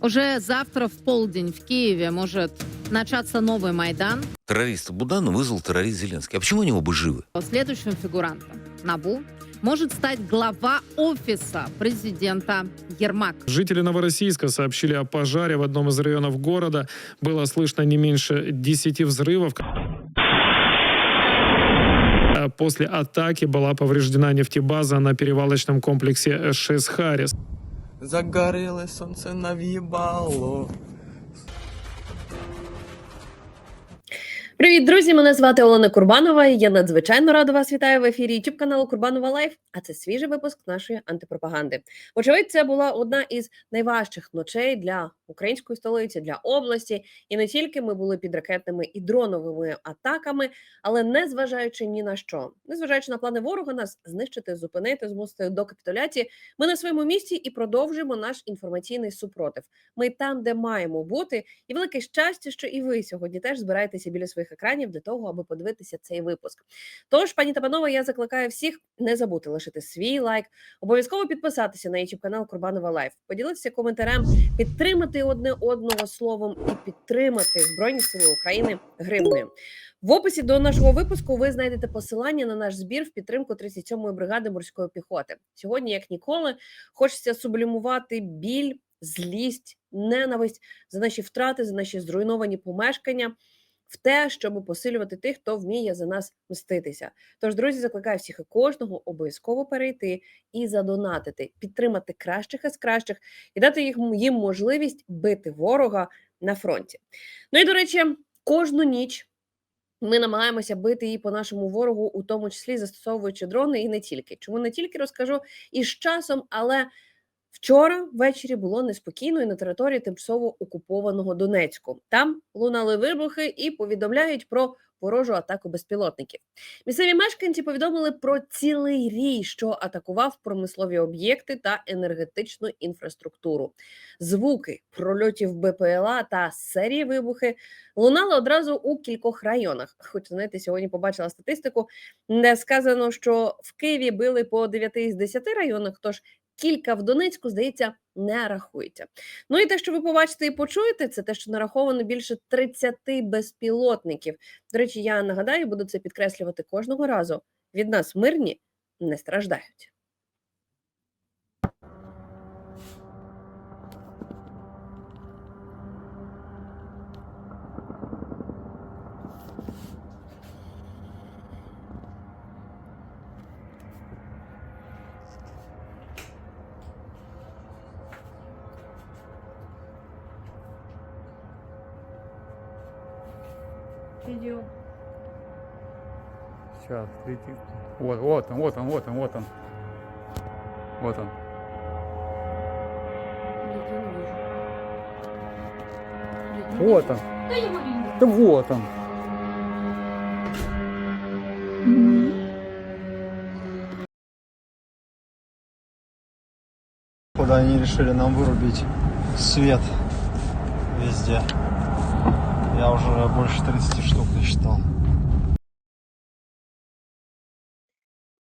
Уже завтра в полдень в Киеве может начаться новый Майдан. Террориста Буданова вызвал террорист Зеленский. А почему они оба живы? Следующим фигурантом НАБУ может стать глава офиса президента Ермак. Жители Новороссийска сообщили о пожаре в одном из районов города. Было слышно не меньше 10 взрывов. А После атаки была повреждена нефтебаза на перевалочном комплексе ШС Загорелое сонце нав'їбало. Привіт, друзі! Мене звати Олена Курбанова. і Я надзвичайно рада вас вітаю в ефірі youtube каналу Курбанова Лайф. А це свіжий випуск нашої антипропаганди. Вочевидь, це була одна із найважчих ночей для української столиці, для області. І не тільки ми були під ракетними і дроновими атаками, але не зважаючи ні на що, не зважаючи на плани ворога, нас знищити, зупинити, змусити до капітуляції. Ми на своєму місці і продовжуємо наш інформаційний супротив. Ми там, де маємо бути, і велике щастя, що і ви сьогодні теж збираєтеся біля своїх екранів для того, аби подивитися цей випуск. Тож, пані та панове, я закликаю всіх не забути лишити свій лайк, обов'язково підписатися на YouTube канал Курбанова Лайф, поділитися коментарем, підтримати одне одного словом і підтримати Збройні Сили України гривнею. В описі до нашого випуску ви знайдете посилання на наш збір в підтримку 37-ї бригади морської піхоти. Сьогодні, як ніколи, хочеться сублімувати біль, злість, ненависть за наші втрати, за наші зруйновані помешкання. В те, щоб посилювати тих, хто вміє за нас мститися. Тож, друзі, закликаю всіх і кожного обов'язково перейти і задонатити, підтримати кращих із кращих і дати їх їм можливість бити ворога на фронті. Ну і до речі, кожну ніч ми намагаємося бити її по нашому ворогу, у тому числі застосовуючи дрони, і не тільки. Чому не тільки розкажу і з часом, але вчора ввечері було неспокійно і на території тимчасово окупованого Донецьку. Там лунали вибухи і повідомляють про ворожу атаку безпілотників. Місцеві мешканці повідомили про цілий рій, що атакував промислові об'єкти та енергетичну інфраструктуру. Звуки прольотів БПЛА та серії вибухи лунали одразу у кількох районах. Хоч знаєте, сьогодні побачила статистику, де сказано, що в Києві били по 9 з 10 районах. Тож кілька в Донецьку, здається, не рахується. Ну і те, що ви побачите і почуєте, це те, що нараховано більше 30 безпілотників. До речі, я нагадаю, буду це підкреслювати кожного разу. Від нас мирні не страждають. Видите. Вот, вот он, вот он, вот он, вот он. Вот он. Вот он. Да вот он. Куда они решили нам вырубить свет везде. Я уже больше 30 штук насчитал.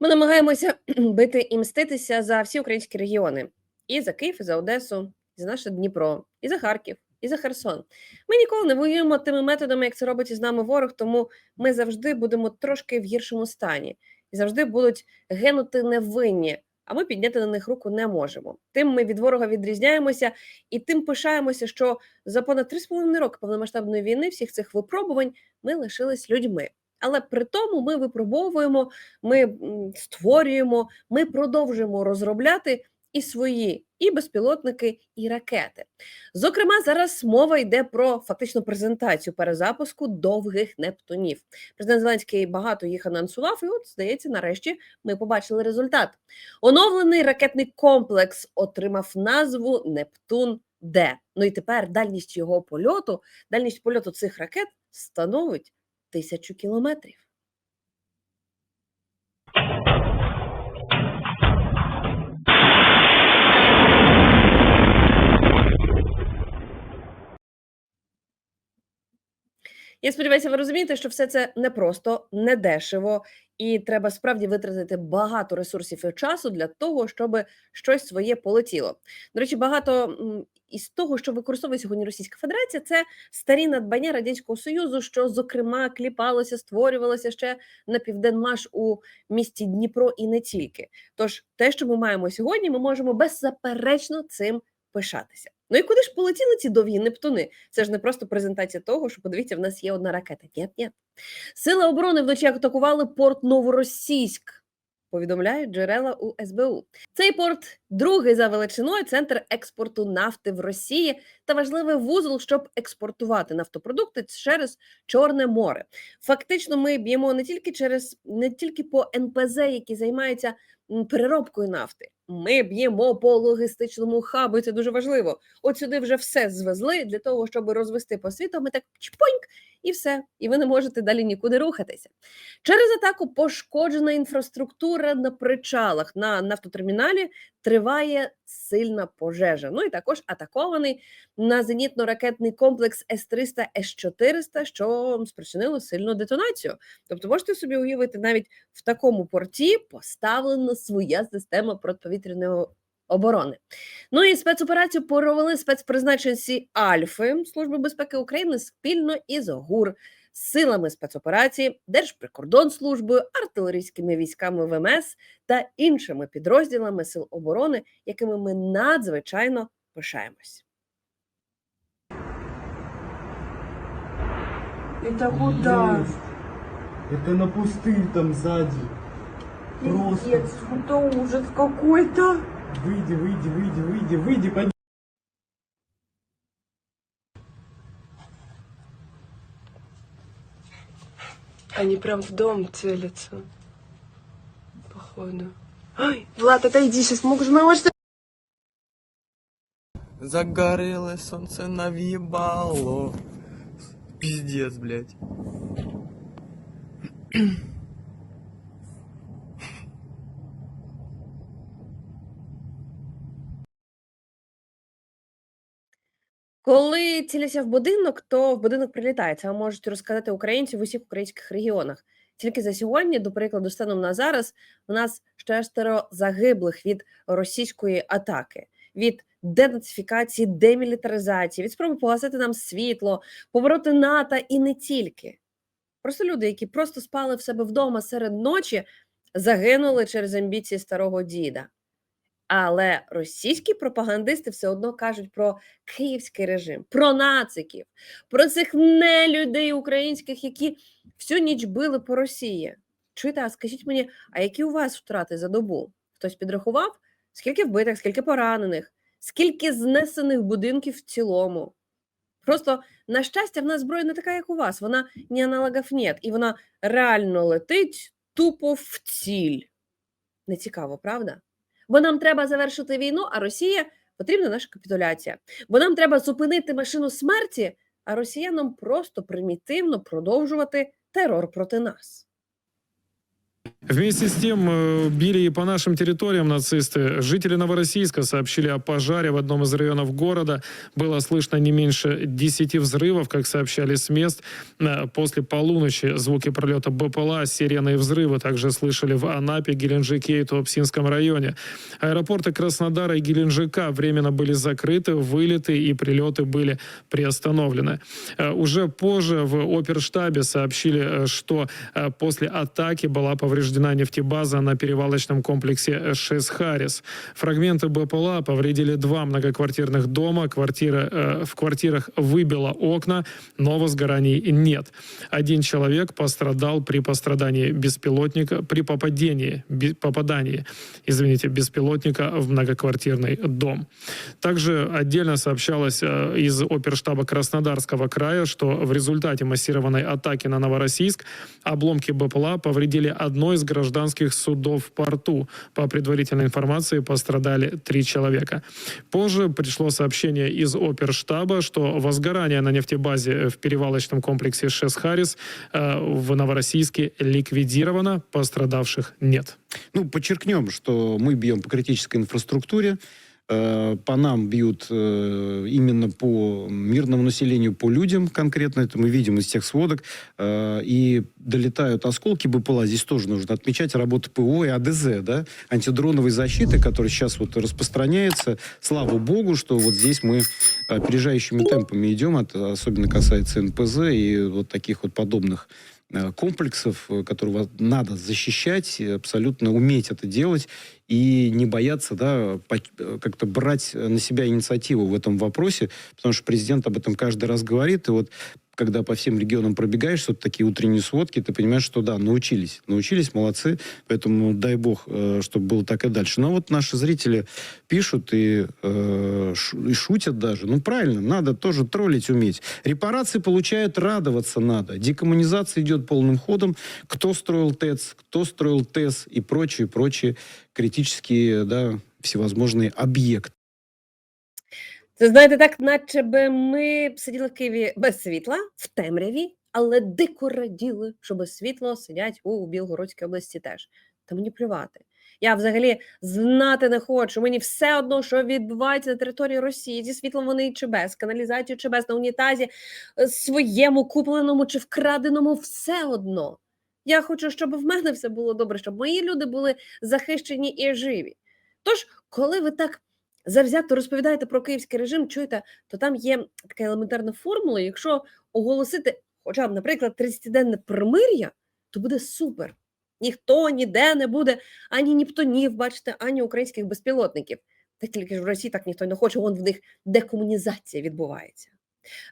Намагаємося бити і мститися за всі українські регіони: і за Київ, і за Одесу, і за наше Дніпро, і за Харків, і за Херсон. Ми ніколи не воюємо тими методами, як це робить із нами ворог, тому ми завжди будемо трошки в гіршому стані і завжди будуть гинути невинні. А ми підняти на них руку не можемо. Тим ми від ворога відрізняємося і тим пишаємося, що за понад 3,5 роки повномасштабної війни всіх цих випробувань ми лишились людьми. Але при тому ми випробовуємо, ми створюємо, ми продовжуємо розробляти і свої і безпілотники, і ракети. Зокрема, зараз мова йде про фактично презентацію перезапуску довгих нептунів. Президент Зеленський багато їх анонсував, і от здається, нарешті ми побачили результат. Оновлений ракетний комплекс отримав назву Нептун Д. Ну і тепер дальність його польоту, дальність польоту цих ракет становить тисячу кілометрів. Я сподіваюся, ви розумієте, що все це не просто, не дешево, і треба справді витратити багато ресурсів і часу для того, щоб щось своє полетіло. До речі, багато із того, що використовує сьогодні Російська Федерація, це старі надбання радянського союзу, що зокрема кліпалося, створювалося ще на південмаш у місті Дніпро і не тільки. Тож те, що ми маємо сьогодні, ми можемо беззаперечно цим пишатися. Ну і куди ж полетіли ці довгі нептуни? Це ж не просто презентація того, що подивіться, в нас є одна ракета. Ні, ні. Сили оборони вночі атакували порт Новоросійськ. Повідомляють джерела у СБУ. Цей порт другий за величиною центр експорту нафти в Росії та важливий вузол, щоб експортувати нафтопродукти через Чорне море. Фактично, ми б'ємо не тільки через не тільки по НПЗ, які займаються переробкою нафти. Ми б'ємо по логістичному хабу, це дуже важливо. От сюди вже все звезли для того, щоб розвести по світу. Ми так чпоньк, і все. І ви не можете далі нікуди рухатися. Через атаку пошкоджена інфраструктура на причалах на нафтотерміналі триває сильна пожежа. Ну і також атакований на зенітно-ракетний комплекс С-300 С-400, що спричинило сильну детонацію. Тобто, можете собі уявити, навіть в такому порті поставлена своя система протиповітряної оборони. Ну і спецоперацію провели спецпризначенці Альфи Служби безпеки України спільно із ГУР силами спецоперації, Держприкордонслужбою, артилерійськими військами ВМС та іншими підрозділами сил оборони, якими ми надзвичайно пишаємось. Это куда? Это на пустырь там сзади. Просто. Пиздец, это ужас какой-то. Выйди, выйди, выйди, выйди, выйди, Они прям в дом целятся. Походу. Ай, Влад, отойди, сейчас могут моего что Загорелое солнце навъебало. Пиздец, блядь. Коли ціляться в будинок, то в будинок прилітає. Це можуть розказати українці в усіх українських регіонах. Тільки за сьогодні, до прикладу, станом на зараз, у нас шестеро загиблих від російської атаки, від денацифікації, демілітаризації, від спроби погасити нам світло, повороти НАТО і не тільки. Просто люди, які просто спали в себе вдома серед ночі, загинули через амбіції старого діда. Але російські пропагандисти все одно кажуть про київський режим, про нациків, про цих нелюдей українських, які всю ніч били по Росії. Чуєте, а скажіть мені, а які у вас втрати за добу? Хтось підрахував? Скільки вбитих, скільки поранених, скільки знесених будинків в цілому? Просто, на щастя, в нас зброя не така, як у вас. Вона ні аналогів нет, і вона реально летить тупо в ціль. Не цікаво, правда? Бо нам треба завершити війну, а Росія потрібна наша капітуляція. Бо нам треба зупинити машину смерті, а росіянам просто примітивно продовжувати терор проти нас. Вместе с тем э, били и по нашим территориям нацисты. Жители Новороссийска сообщили о пожаре в одном из районов города. Было слышно не меньше 10 взрывов, как сообщали с мест. Э, После полуночи звуки пролета БПЛА, сирены и взрывы также слышали в Анапе, Геленджике и Туапсинском районе. Аэропорты Краснодара и Геленджика временно были закрыты, вылеты и прилеты были приостановлены. Э, Уже позже в оперштабе сообщили, что после атаки была повреждена нефтебаза на перевалочном комплексе ШС «Харрис». Фрагменты БПЛА повредили два многоквартирных дома. Квартира, э, в квартирах выбило окна, но возгораний нет. Один человек пострадал при пострадании беспилотника, при попадении, бе- попадании, извините, беспилотника в многоквартирный дом. Также отдельно сообщалось э, из оперштаба Краснодарского края, что в результате массированной атаки на Новороссийск обломки БПЛА повредили одно из гражданских судов в порту. По предварительной информации пострадали три человека. Позже пришло сообщение из оперштаба, что возгорание на нефтебазе в перевалочном комплексе ШЭС «Харрис» э, в Новороссийске ликвидировано, пострадавших нет. Ну, подчеркнем, что мы бьем по критической инфраструктуре. Э, по нам бьют э, именно по мирному населению, по людям конкретно, это мы видим из тех сводок, э, и долетают осколки БПЛА, здесь тоже нужно отмечать работу ПО и АДЗ, да, антидроновой защиты, которая сейчас вот распространяется. Слава богу, что вот здесь мы опережающими темпами идем, это особенно касается НПЗ и вот таких вот подобных комплексов, которые надо защищать, абсолютно уметь это делать и не бояться, да, э, как-то брать на себя инициативу в этом вопросе, потому что президент об этом каждый раз говорит, и вот когда по всем регионам пробегаешь, вот такие утренние сводки, ты понимаешь, что да, научились, научились, молодцы, поэтому дай бог, э, чтобы было так и дальше. Но вот наши зрители пишут и, э, и шутят даже. Ну, правильно, надо тоже троллить уметь. Репарации получают, радоваться надо. Декоммунизация идет полным ходом. Кто строил ТЭЦ, кто строил ТЭС и прочие, прочие критические, да, всевозможные объекты. Це знаєте, так, наче би ми сиділи в Києві без світла, в темряві, але дико раділи, що без світла сидять у Білгородській області теж. Та мені плювати. Я взагалі знати не хочу. Мені все одно, що відбувається на території Росії зі світлом вони чи без, каналізацією чи без на унітазі, е, своєму купленому чи вкраденому, все одно. Я хочу, щоб в мене все було добре, щоб мої люди були захищені і живі. Тож, коли ви так завзято розповідаєте про київський режим, чуєте, то там є така елементарна формула. Якщо оголосити, хоча б, наприклад, 30-денне примир'я, то буде супер. Ніхто ніде не буде ані Нептунів, бачите, ані українських безпілотників. Та тільки ж в Росії так ніхто не хоче, вон в них декомунізація відбувається.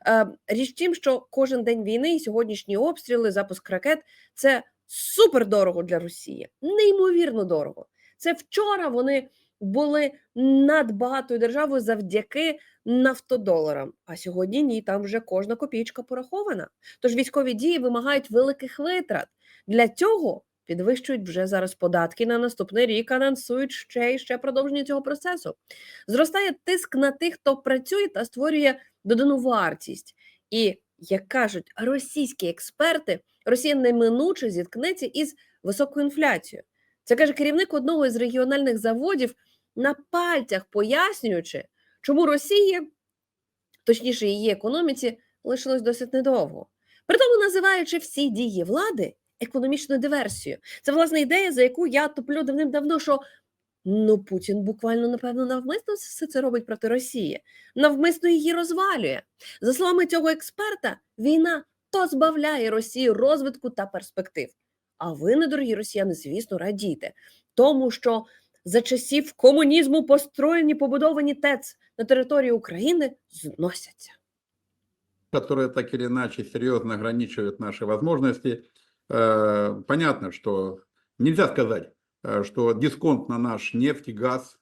Е, річ в тім, що кожен день війни і сьогоднішні обстріли, запуск ракет це супер дорого для Росії, неймовірно дорого. Це вчора вони були над багатою державою завдяки нафтодоларам. А сьогодні ні, там вже кожна копійка порахована. Тож військові дії вимагають великих витрат. Для цього підвищують вже зараз податки на наступний рік, анонсують ще і ще продовження цього процесу. Зростає тиск на тих, хто працює та створює додану вартість. І як кажуть російські експерти, Росія неминуче зіткнеться із високою інфляцією. Це каже керівник одного із регіональних заводів на пальцях пояснюючи, чому Росії, точніше її економіці, лишилось досить недовго. При тому називаючи всі дії влади економічною диверсією. Це власне ідея, за яку я топлю давним-давно, що ну Путін буквально напевно навмисно все це робить проти Росії, навмисно її розвалює. За словами цього експерта, війна то збавляє Росію розвитку та перспектив. А ви, недорогі росіяни, звісно, радійте, тому що за часів комунізму построєні побудовані ТЕЦ на території України зносяться. которые так или иначе серьезно ограничивают наши возможности. Э, Понятно, что нельзя сказать, э, что дисконт на наш нефть и газ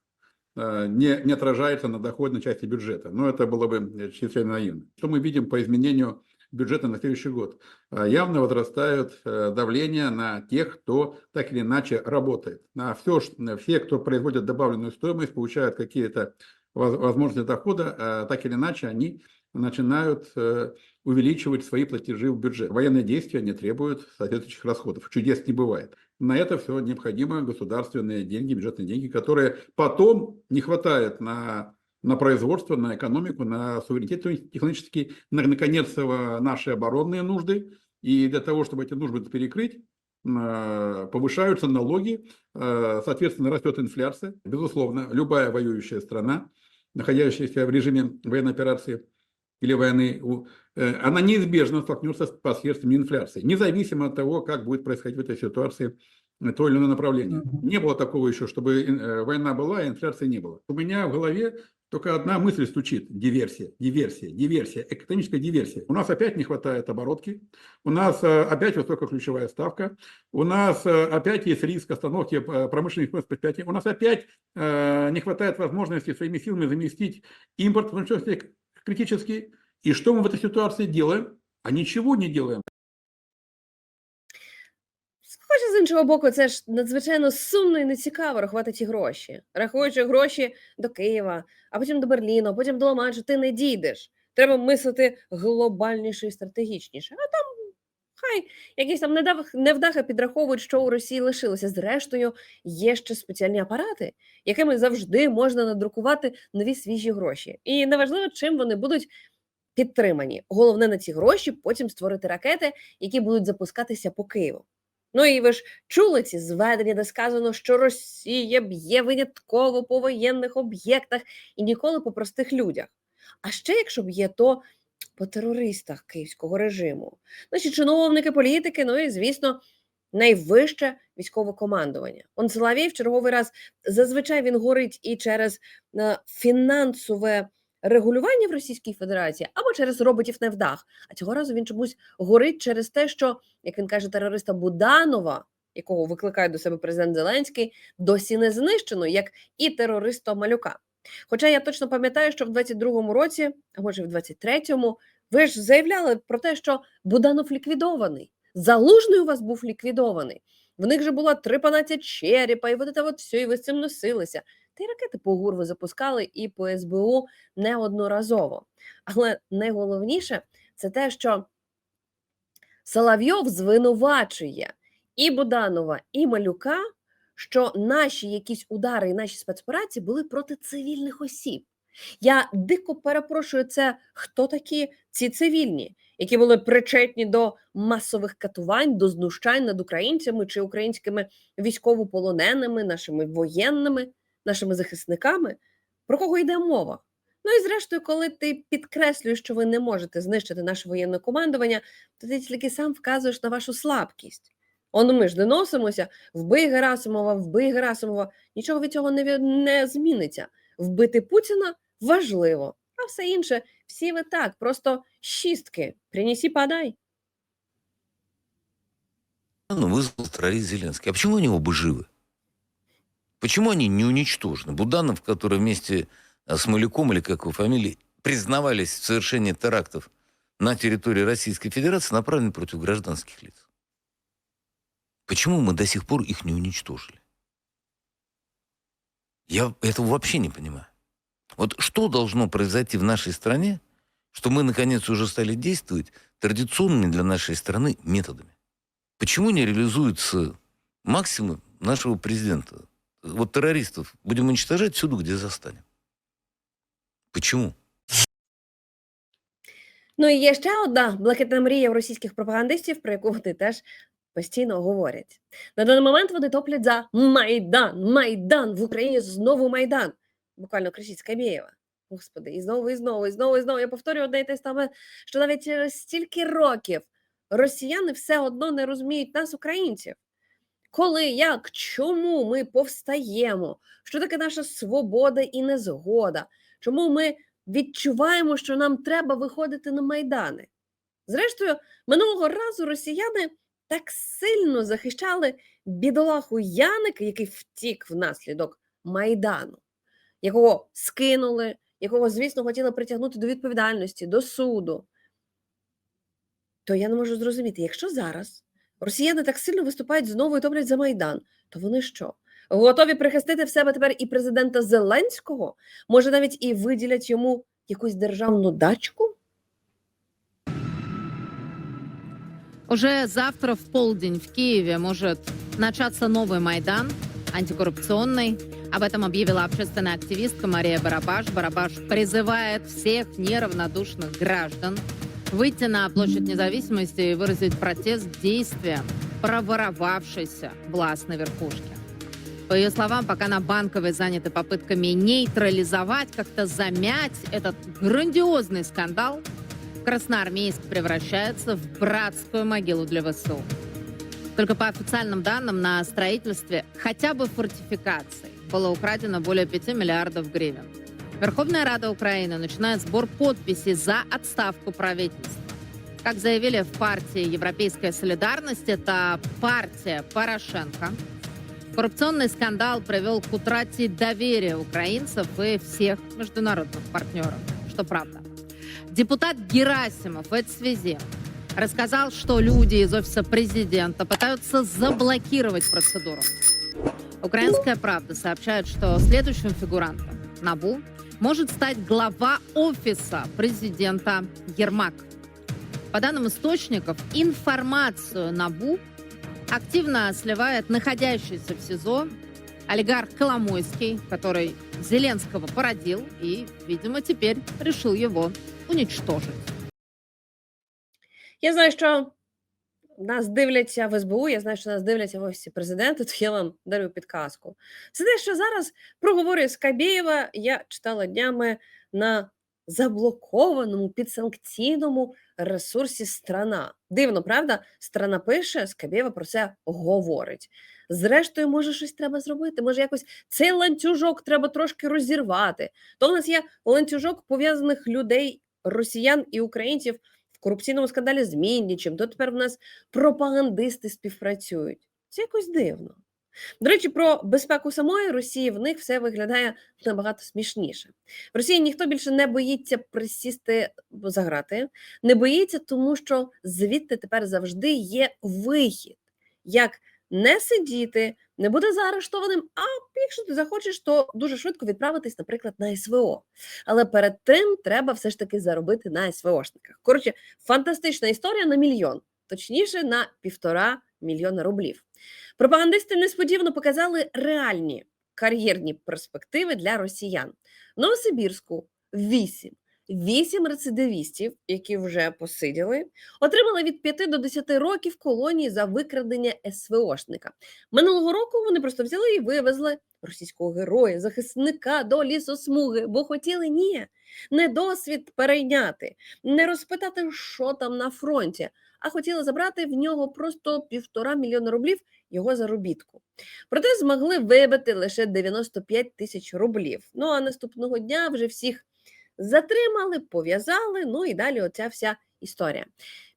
э, не, не отражается на доходной части бюджета. Но это было бы чрезвычайно наивно. Что мы видим по изменению бюджета на следующий год? Явно возрастает давление на тех, кто так или иначе работает. На все, все кто производит добавленную стоимость, получают какие-то воз- возможности дохода, так или иначе они начинают увеличивать свои платежи в бюджет. Военные действия не требуют соответствующих расходов. Чудес не бывает. На это все необходимы государственные деньги, бюджетные деньги, которые потом не хватает на, на производство, на экономику, на суверенитет технический, на, наконец, э, наши оборонные нужды. И для того, чтобы эти нужды перекрыть, э, повышаются налоги, э, соответственно, растет инфляция. Безусловно, любая воюющая страна, находящаяся в режиме военной операции или войны, э, она неизбежно столкнется с последствиями инфляции, независимо от того, как будет происходить в этой ситуации то или иное направление. Не было такого еще, чтобы э, война была, а инфляции не было. У меня в голове только одна мысль стучит. Диверсия, диверсия, диверсия, экономическая диверсия. У нас опять не хватает оборотки, у нас э, опять высокая ключевая ставка, у нас опять есть риск остановки промышленных предприятий, у нас опять не хватает возможности своими силами заместить импорт, в том числе критический. И что мы в этой ситуации делаем? А ничего не делаем. Хоча з іншого боку, це ж надзвичайно сумно і нецікаво рахувати ці гроші. Рахуючи гроші до Києва, а потім до Берліну, а потім до Ла-Маншу, ти не дійдеш. Треба мислити глобальніше і стратегічніше. А там Хай якісь там невдахи підраховують, що у Росії лишилося. Зрештою, є ще спеціальні апарати, якими завжди можна надрукувати нові свіжі гроші. І неважливо, чим вони будуть підтримані. Головне на ці гроші потім створити ракети, які будуть запускатися по Києву. Ну і ви ж чули ці зведення, де сказано, що Росія б'є винятково по воєнних об'єктах і ніколи по простих людях. А ще якщо б'є, то по терористах київського режиму. Наші чиновники, політики, ну і звісно, найвище військове командування. Он Соловій в черговий раз зазвичай він горить і через е, фінансове регулювання в Російській Федерації або через роботів невдах. А цього разу він чомусь горить через те, що, як він каже, терориста Буданова, якого викликає до себе президент Зеленський, досі не знищено, як і терориста Малюка. Хоча я точно пам'ятаю, що в 22-му році, а може в 23-му, ви ж заявляли про те, що Буданов ліквідований. Залужний у вас був ліквідований. В них же було трипанадцять черепа, і от от все, і ви з цим носилися. Та й ракети по ГУР запускали і по СБУ неодноразово. Але найголовніше це те, що Соловйов звинувачує і Буданова, і Малюка, що наші якісь удари і наші спецоперації були проти цивільних осіб. Я дико перепрошую, це хто такі ці цивільні, які були причетні до масових катувань, до знущань над українцями чи українськими військовополоненими, нашими воєнними, нашими захисниками? Про кого йде мова? Ну і зрештою, коли ти підкреслюєш, що ви не можете знищити наше воєнне командування, то ти тільки сам вказуєш на вашу слабкість. Он ми ж доносимося, вбий Герасимова, вбий Герасимова. Нічого від цього не, ві- не зміниться. Вбити Путіна важливо, а все інше, всі ви так, просто шістки. Принесі, подай. Ну, вызвал террорист Зеленский. А почему они оба живы? Почему они не уничтожены? Буданов, который вместе э, с Малюком, или как его фамилии, признавались в совершении терактов на территории Российской Федерации, направлены против гражданских лиц. Почему мы до сих пор их не уничтожили? Я этого вообще не понимаю. Вот что должно произойти в нашей стране, что мы наконец уже стали действовать традиционными для нашей страны методами? Почему не реализуется максимум нашего президента? Вот террористов будем уничтожать всюду, где застанем. Почему? Ну і є ще одна блакитна мрія у російських пропагандистів, про яку вони теж постійно говорять. На даний момент вони топлять за Майдан, Майдан в Україні знову Майдан. Буквально кричить Скабєєва. Господи, і знову, і знову, і знову, і знову. Я повторюю одне і те саме, що навіть через стільки років росіяни все одно не розуміють нас, українців. Коли, як, чому ми повстаємо? Що таке наша свобода і незгода? Чому ми відчуваємо, що нам треба виходити на майдани? Зрештою, минулого разу росіяни так сильно захищали бідолаху Яника, який втік внаслідок майдану, якого скинули, якого, звісно, хотіли притягнути до відповідальності, до суду. То я не можу зрозуміти, якщо зараз росіяни так сильно виступають знову і топлять за майдан, то вони що? Готові прихистити в себе тепер і президента Зеленського? Може, навіть і виділять йому якусь державну дачку? Уже завтра в полдень в Киеве может начаться новый Майдан антикоррупционный. Об этом объявила общественная активистка Мария Барабаш. Барабаш призывает всех неравнодушных граждан выйти на площадь независимости и выразить протест действиям проворовавшейся властной верхушки. По ее словам, пока на Банковой заняты попытками нейтрализовать, как-то замять этот грандиозный скандал, Красноармейск превращается в братскую могилу для ВСУ. Только по официальным данным на строительстве хотя бы фортификаций было украдено более 5 миллиардов гривен. Верховная Рада Украины начинает сбор подписей за отставку правительства. Как заявили в партии Европейская солидарность, это партия Порошенко. Коррупционный скандал привел к утрате доверия украинцев и всех международных партнеров, что правда. Депутат Герасимов в этой связи рассказал, что люди из офиса президента пытаются заблокировать процедуру. Украинская правда сообщает, что следующим фигурантом НАБУ может стать глава офиса президента Ермак. По данным источников, информацию НАБУ активно сливает находящийся в СИЗО олигарх Коломойский, который Зеленского породил и, видимо, теперь решил его уничтожить. Я знаю, що нас дивляться в СБУ, я знаю, що нас дивляться в офісі президента, то я вам дарю підказку. Це те, що зараз проговорює Скабєєва, я читала днями на заблокованому підсанкційному ресурсі страна. Дивно, правда? Страна пише, Скабєєва про це говорить. Зрештою, може, щось треба зробити. Може, якось цей ланцюжок треба трошки розірвати. То в нас є ланцюжок пов'язаних людей, росіян і українців в корупційному скандалі з Міннічем, то тепер в нас пропагандисти співпрацюють. Це якось дивно. До речі, про безпеку самої Росії в них все виглядає набагато смішніше. В Росії ніхто більше не боїться присісти за грати, не боїться, тому що звідти тепер завжди є вихід. Як не сидіти, не бути заарештованим, а якщо ти захочеш, то дуже швидко відправитись, наприклад, на СВО. Але перед тим треба все ж таки заробити на СВОшниках. Коротше, фантастична історія на мільйон, точніше, на півтора мільйона рублів. Пропагандисти несподівано показали реальні кар'єрні перспективи для росіян. В Новосибірську вісім. Вісім рецидивістів, які вже посиділи, отримали від 5 до 10 років колонії за викрадення СВОшника. Минулого року вони просто взяли і вивезли російського героя, захисника до лісосмуги, бо хотіли ні, не досвід перейняти, не розпитати, що там на фронті, а хотіли забрати в нього просто півтора мільйона рублів його заробітку. Проте змогли вибити лише 95 тисяч рублів. Ну а наступного дня вже всіх затримали, пов'язали. Ну і далі оця вся історія.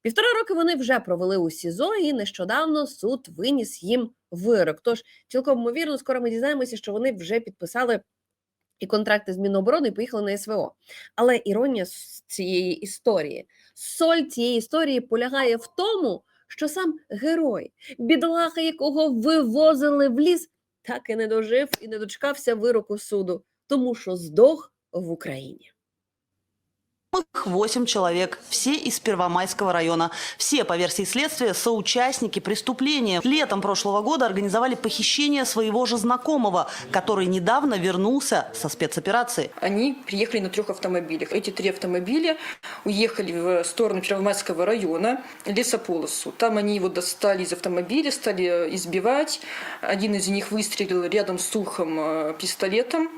Півтора роки вони вже провели у СІЗО, і нещодавно суд виніс їм вирок. Тож цілком ймовірно, скоро ми дізнаємося, що вони вже підписали і контракти з Міноборони поїхали на СВО. Але іронія цієї історії, соль цієї історії полягає в тому, що сам герой, бідолаха, якого вивозили в ліс, так і не дожив і не дочекався вироку суду, тому що здох в Україні. Их восемь человек, все из Первомайского района. Все, по версии следствия, соучастники преступления. Летом прошлого года организовали похищение своего же знакомого, который недавно вернулся со спецоперации. Они приехали на трех автомобилях. Эти три автомобиля уехали в сторону Первомайского района, лесополосу. Там они его достали из автомобиля, стали избивать. Один из них выстрелил рядом с ухом э, пистолетом.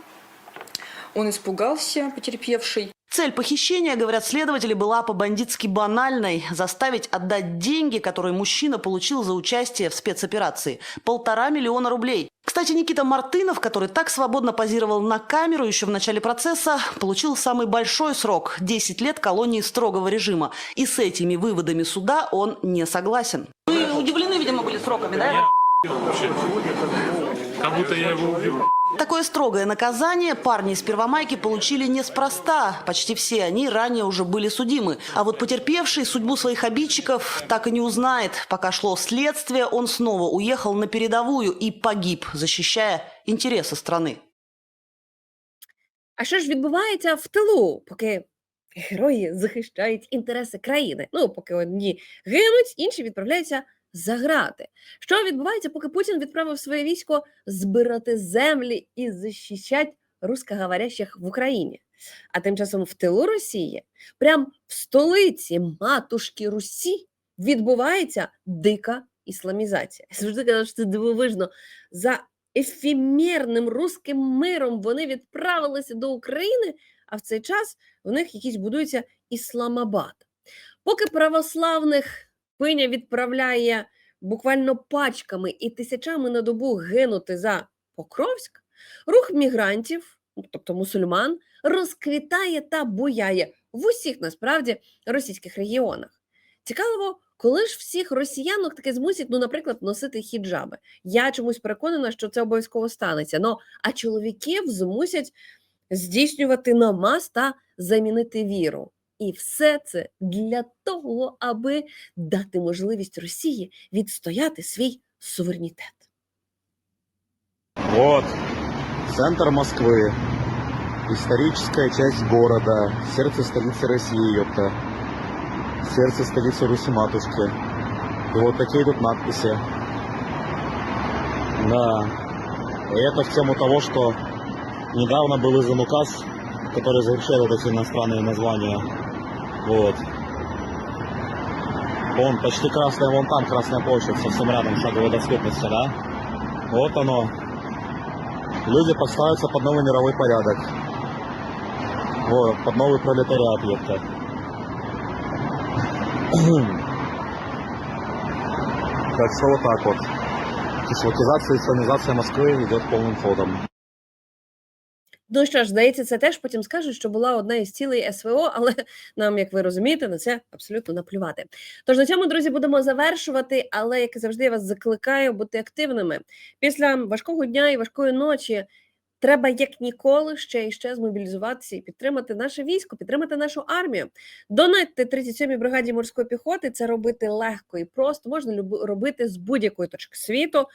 Он испугался, потерпевший. Цель похищения, говорят следователи, была по-бандитски банальной – заставить отдать деньги, которые мужчина получил за участие в спецоперации – полтора миллиона рублей. Кстати, Никита Мартынов, который так свободно позировал на камеру еще в начале процесса, получил самый большой срок – 10 лет колонии строгого режима. И с этими выводами суда он не согласен. Вы удивлены, видимо, были сроками, да? Как будто я его убил. Такое строгое наказание парни из Первомайки получили неспроста. Почти все они ранее уже были судимы. А вот потерпевший судьбу своих обидчиков так и не узнает. Пока шло следствие, он снова уехал на передовую и погиб, защищая интересы страны. А що ж відбувається в тилу, поки герої захищають інтереси країни? Ну, поки одні гинуть, інші відправляються за грати. Що відбувається, поки Путін відправив своє військо збирати землі і захищати русскоговорящих в Україні? А тим часом в тилу Росії, прям в столиці матушки Русі, відбувається дика ісламізація. Я завжди казала, що це дивовижно. За ефемерним руським миром вони відправилися до України, а в цей час в них якийсь будується Ісламабад. Поки православних пиня відправляє буквально пачками і тисячами на добу гинути за Покровськ, рух мігрантів, тобто мусульман, розквітає та буяє в усіх насправді російських регіонах. Цікаво, коли ж всіх росіянок таки змусять, ну, наприклад, носити хіджаби. Я чомусь переконана, що це обов'язково станеться. Ну, а чоловіків змусять здійснювати намаз та замінити віру. І все це для того, аби дати можливість Росії відстояти свій суверенітет. Вот, центр Москвы, историческая часть города, сердце столицы России, ёпта. сердце столицы Руси-Матушки. И вот такие тут надписи. Да. И это в тему того, что недавно был издан указ, который запрещает вот эти иностранные названия. Вот. Вон, почти красная, вон там Красная площадь, совсем рядом, шаговой доступности, да? Вот оно. Люди подставятся под новый мировой порядок. Вот, под новый пролетариат, ёпта. Так что вот так вот. Кислотизация и исламизация Москвы идет полным ходом. Ну що ж, здається, це теж потім скажуть, що була одна із цілей СВО, але нам, як ви розумієте, на це абсолютно наплювати. Тож на цьому, друзі, будемо завершувати. Але як і завжди, я вас закликаю бути активними після важкого дня і важкої ночі. Треба як ніколи ще і ще змобілізуватися і підтримати наше військо, підтримати нашу армію. Донатьте 37-й бригаді морської піхоти. Це робити легко і просто можна робити з будь-якої точки світу.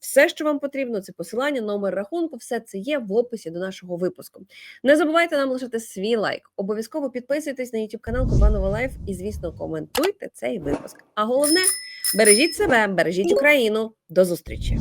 Все, що вам потрібно, це посилання, номер рахунку, все це є в описі до нашого випуску. Не забувайте нам лишити свій лайк. Обов'язково підписуйтесь на YouTube канал Кубанова Лайф і, звісно, коментуйте цей випуск. А головне, бережіть себе, бережіть Україну. До зустрічі!